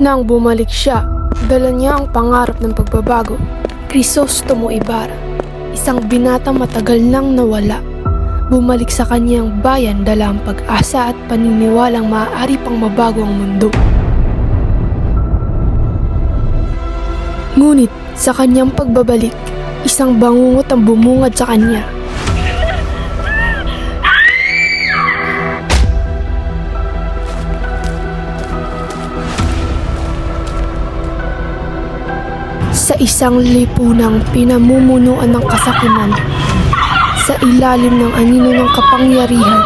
Nang bumalik siya, dala niya ang pangarap ng pagbabago. Crisostomo Ibarra, isang binatang matagal nang nawala. Bumalik sa kanyang bayan dala ang pag-asa at paniniwalang maaari pang mabago ang mundo. Ngunit sa kanyang pagbabalik, isang bangungot ang bumungad sa kanya. Sa isang lipunang pinamumunuan ng kasakiman, sa ilalim ng anino ng kapangyarihan,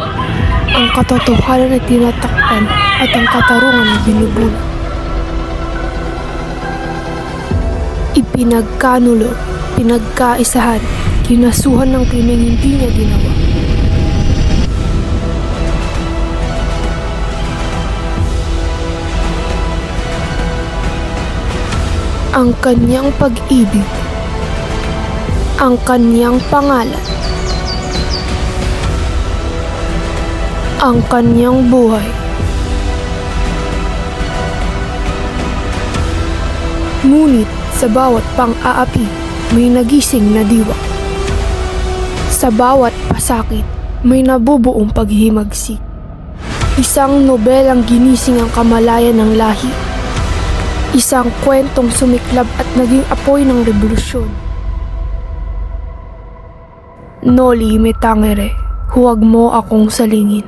ang katotohanan ay tinatakpan at ang katarungan ay binubuno. Ipinagkanulo, pinagkaisahan, kinasuhan ng krimeng hindi niya ginawa. Ang kanyang pag-ibig, ang kanyang pangalan, ang kanyang buhay. Ngunit sa bawat pang-aapi, may nagising na diwa. Sa bawat pasakit, may nabubuong paghimagsik. Isang nobelang ginising ang kamalayan ng lahi. Isang kwentong sumiklab at naging apoy ng revolusyon. Noli me tangere, huwag mo akong salingin.